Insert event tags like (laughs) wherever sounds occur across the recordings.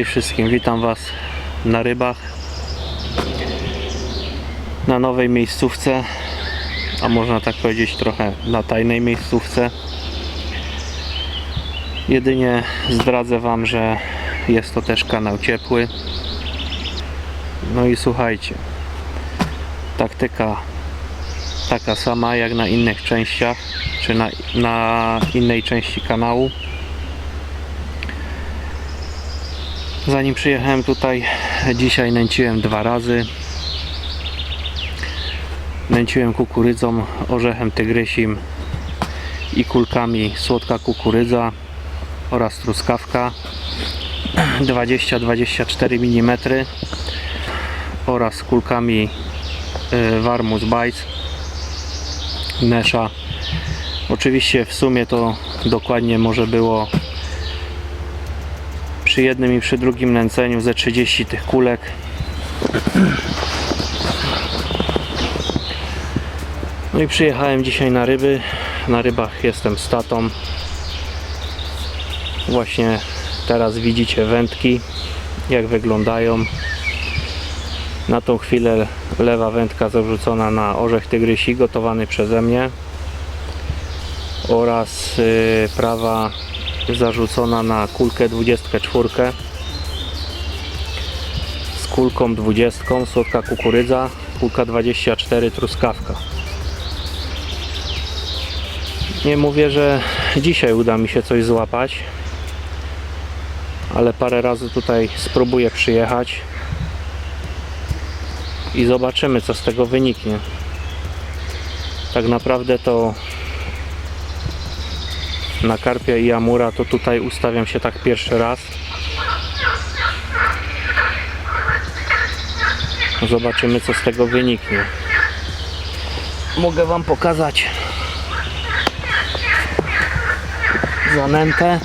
Cześć wszystkim, witam Was na rybach. Na nowej miejscówce, a można tak powiedzieć trochę na tajnej miejscówce. Jedynie zdradzę Wam, że jest to też kanał ciepły. No i słuchajcie, taktyka taka sama jak na innych częściach, czy na, na innej części kanału. Zanim przyjechałem tutaj, dzisiaj nęciłem dwa razy. Nęciłem kukurydzą, orzechem tygrysim i kulkami słodka kukurydza oraz truskawka 20-24 mm oraz kulkami y, Warmus Bites Nesha. Oczywiście w sumie to dokładnie może było przy jednym i przy drugim nęceniu ze 30 tych kulek. No i przyjechałem dzisiaj na ryby. Na rybach jestem z tatą. Właśnie teraz widzicie wędki, jak wyglądają. Na tą chwilę lewa wędka zarzucona na orzech tygrysi, gotowany przeze mnie. Oraz y, prawa zarzucona na kulkę 24 z kulką 20 słodka kukurydza kulka 24 truskawka. Nie mówię, że dzisiaj uda mi się coś złapać ale parę razy tutaj spróbuję przyjechać i zobaczymy co z tego wyniknie. Tak naprawdę to na karpia i amura to tutaj ustawiam się tak pierwszy raz. Zobaczymy co z tego wyniknie. Mogę wam pokazać zanętę.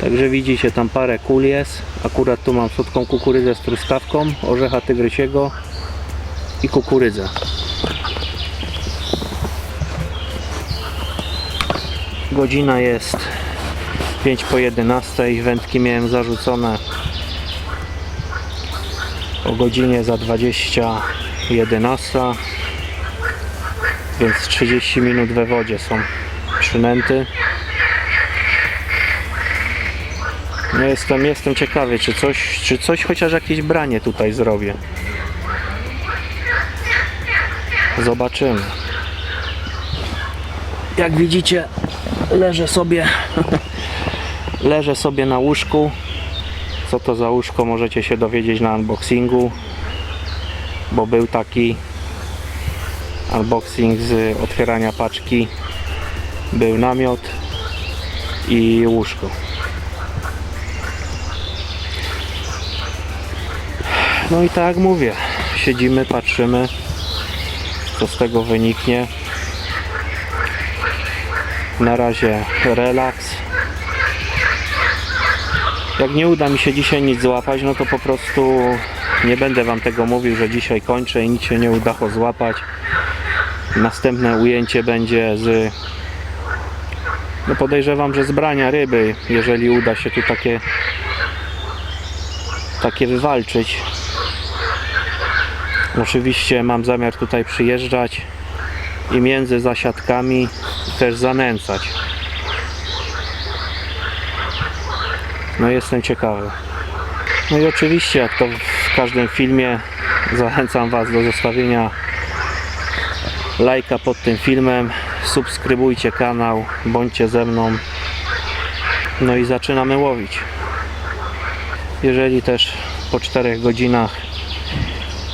Także widzicie tam parę kul jest. Akurat tu mam słodką kukurydzę z truskawką orzecha tygrysiego i kukurydzę Godzina jest 5 po 11. Wędki miałem zarzucone o godzinie za 20 11. Więc 30 minut we wodzie są przynęty. No jestem, jestem ciekawy, czy coś, czy coś chociaż jakieś branie tutaj zrobię. Zobaczymy. Jak widzicie, leżę sobie (laughs) leżę sobie na łóżku. Co to za łóżko możecie się dowiedzieć na unboxingu bo był taki unboxing z otwierania paczki. Był namiot i łóżko. No i tak jak mówię siedzimy, patrzymy co z tego wyniknie na razie relaks. Jak nie uda mi się dzisiaj nic złapać, no to po prostu nie będę Wam tego mówił, że dzisiaj kończę i nic się nie udało złapać. Następne ujęcie będzie z no podejrzewam, że z brania ryby, jeżeli uda się tu takie takie wywalczyć. Oczywiście mam zamiar tutaj przyjeżdżać i między zasiadkami też zanęcać. No jestem ciekawy. No i oczywiście, jak to w każdym filmie, zachęcam Was do zostawienia lajka pod tym filmem. Subskrybujcie kanał, bądźcie ze mną. No i zaczynamy łowić. Jeżeli też po 4 godzinach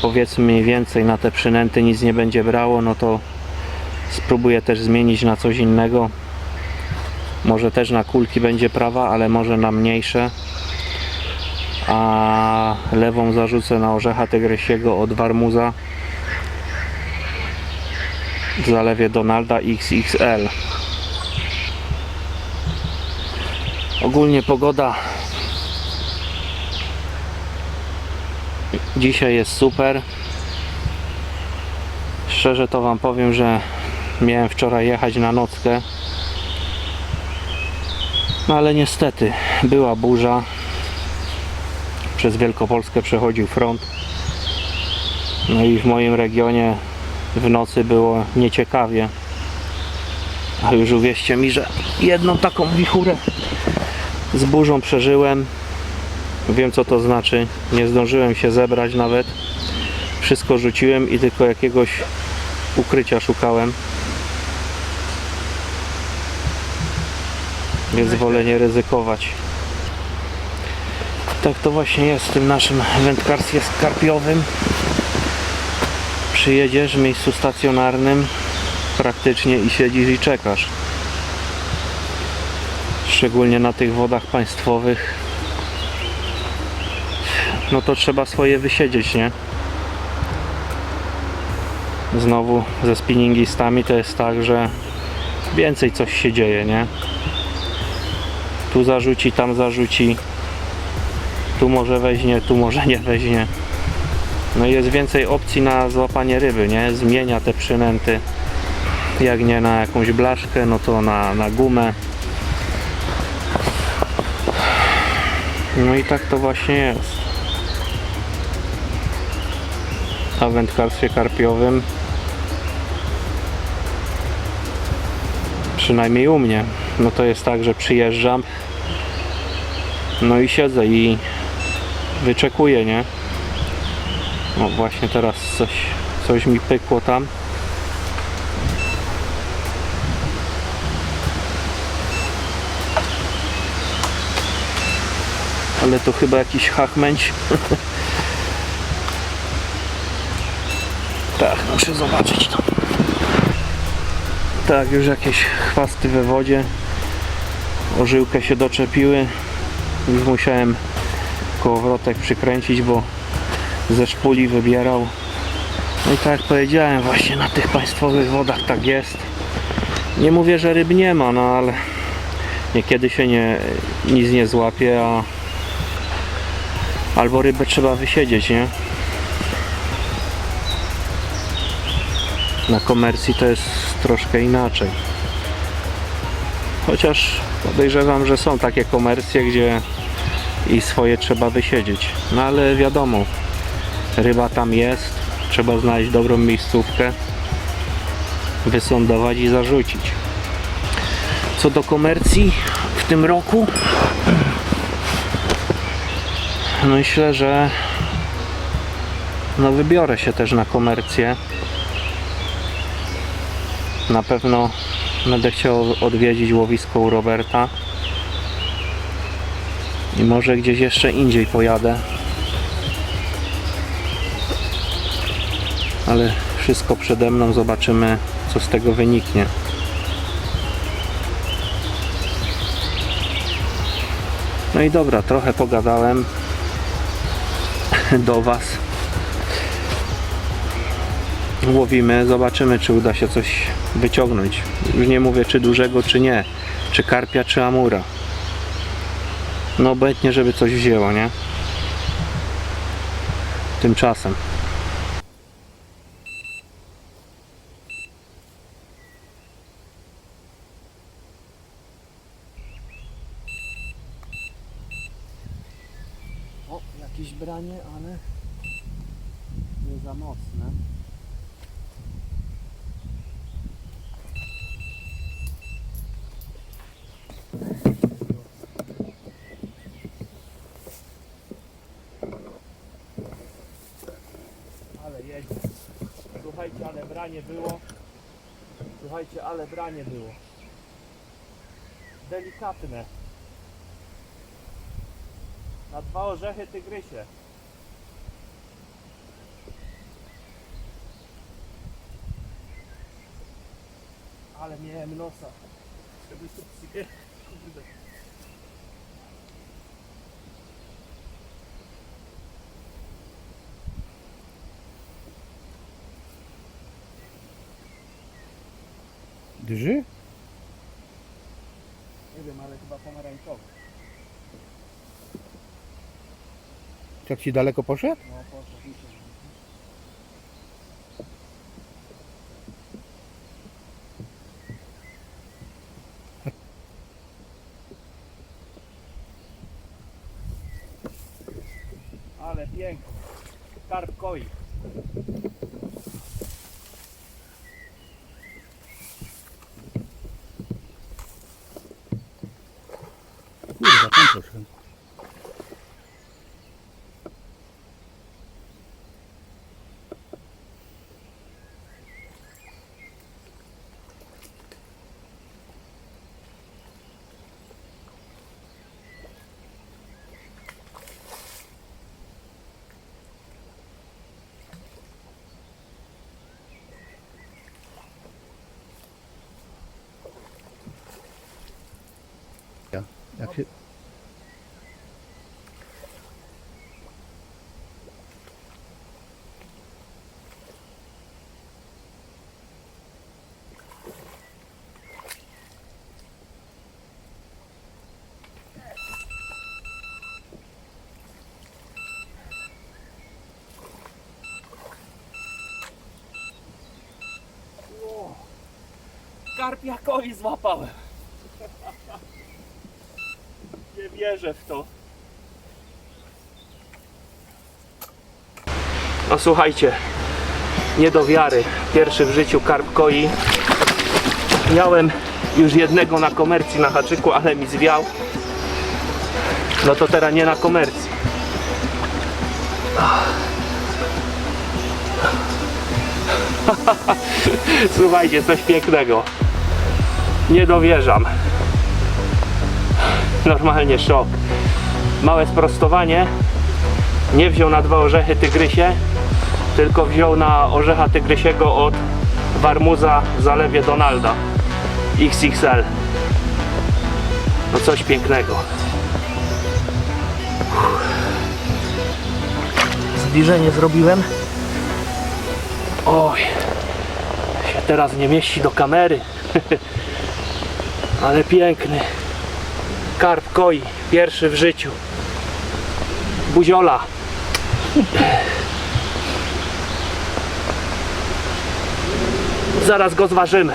powiedzmy mniej więcej na te przynęty nic nie będzie brało, no to spróbuję też zmienić na coś innego. Może też na kulki będzie prawa, ale może na mniejsze. A lewą zarzucę na orzecha tygrysiego od Warmuza. W zalewie Donalda XXL ogólnie pogoda dzisiaj jest super. Szczerze to wam powiem, że miałem wczoraj jechać na nockę no ale niestety była burza. Przez Wielkopolskę przechodził front. No i w moim regionie w nocy było nieciekawie. A już uwierzcie mi, że jedną taką wichurę z burzą przeżyłem. Wiem co to znaczy. Nie zdążyłem się zebrać nawet. Wszystko rzuciłem i tylko jakiegoś ukrycia szukałem. Więc wolę nie ryzykować. Tak to właśnie jest w tym naszym wędkarstwie skarpiowym. Przyjedziesz w miejscu stacjonarnym praktycznie i siedzisz i czekasz. Szczególnie na tych wodach państwowych. No to trzeba swoje wysiedzieć, nie? Znowu ze spinningistami to jest tak, że więcej coś się dzieje, nie? Tu zarzuci, tam zarzuci. Tu może weźmie, tu może nie weźmie. No i jest więcej opcji na złapanie ryby, nie? Zmienia te przynęty. Jak nie na jakąś blaszkę, no to na, na gumę. No i tak to właśnie jest. A wędkarstwie karpiowym przynajmniej u mnie no to jest tak, że przyjeżdżam no i siedzę i wyczekuję, nie? No właśnie teraz coś, coś mi pykło tam. Ale to chyba jakiś hachmęć. (laughs) tak, muszę zobaczyć to. Tak, już jakieś chwasty we wodzie. O żyłkę się doczepiły. Już musiałem kołowrotek przykręcić, bo ze szpuli wybierał. No i tak jak powiedziałem, właśnie na tych państwowych wodach tak jest. Nie mówię, że ryb nie ma, no ale niekiedy się nie, nic nie złapie, a albo rybę trzeba wysiedzieć, nie? Na komercji to jest troszkę inaczej. Chociaż podejrzewam, że są takie komercje, gdzie i swoje trzeba wysiedzieć. No ale wiadomo, ryba tam jest, trzeba znaleźć dobrą miejscówkę, wysądować i zarzucić. Co do komercji w tym roku, (clears throat) myślę, że no wybiorę się też na komercję. Na pewno będę chciał odwiedzić łowisko u Roberta. I może gdzieś jeszcze indziej pojadę. Ale wszystko przede mną, zobaczymy co z tego wyniknie. No i dobra, trochę pogadałem do Was. Łowimy, zobaczymy czy uda się coś wyciągnąć. Już nie mówię czy dużego, czy nie. Czy karpia, czy amura. No obojętnie, żeby coś wzięło, nie? Tymczasem. O, jakieś branie, ale nie za mocne. Ale jedzie. Słuchajcie, ale branie było. Słuchajcie, ale branie było. Delikatne. Na dwa orzechy tygrysie. Ale miałem nosa. Żeby psy- Kurde. Duży? Nie wiem, ale chyba pomarańczowy. Jak ci daleko poszedł? No, poszedł. Ale pięknie. Karp koi. Ja, Jak się... Karpia koi złapałem. Nie wierzę w to. No słuchajcie, nie do wiary. Pierwszy w życiu karp koi. Miałem już jednego na komercji na haczyku, ale mi zwiał. No to teraz nie na komercji. (laughs) Słuchajcie, coś pięknego. Nie dowierzam. Normalnie szok. Małe sprostowanie. Nie wziął na dwa orzechy tygrysie, tylko wziął na orzecha tygrysiego od Warmuza w zalewie Donalda XXL. No coś pięknego. Zbliżenie zrobiłem. Oj, się teraz nie mieści do kamery. (laughs) Ale piękny. Karp koi, pierwszy w życiu. Buziola. Zaraz go zważymy.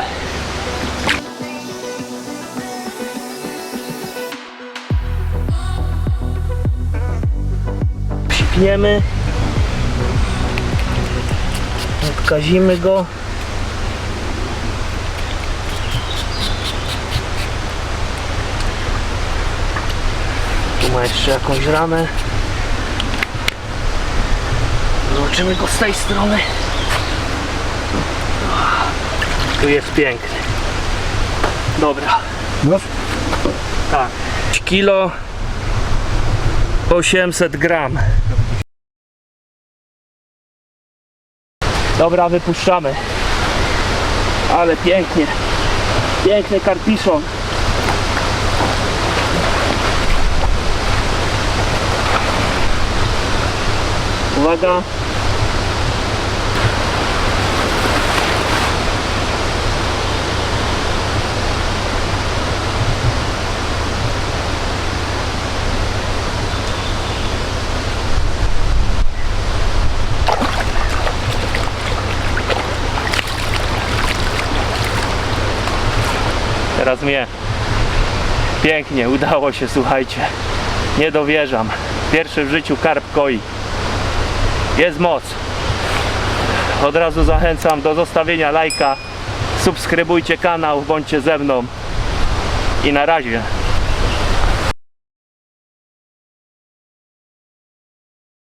Psikniemy. Odkazimy go. Ma jeszcze jakąś ramę. Zobaczymy go z tej strony. Tu jest piękny. Dobra. No, Tak. Kilo 800 gram. Dobra, wypuszczamy. Ale pięknie. Piękny karpiszon. Uwaga. Teraz mnie. Pięknie, udało się, słuchajcie. Nie dowierzam. Pierwszy w życiu karp koi. Jest moc. Od razu zachęcam do zostawienia lajka. Subskrybujcie kanał, bądźcie ze mną. I na razie.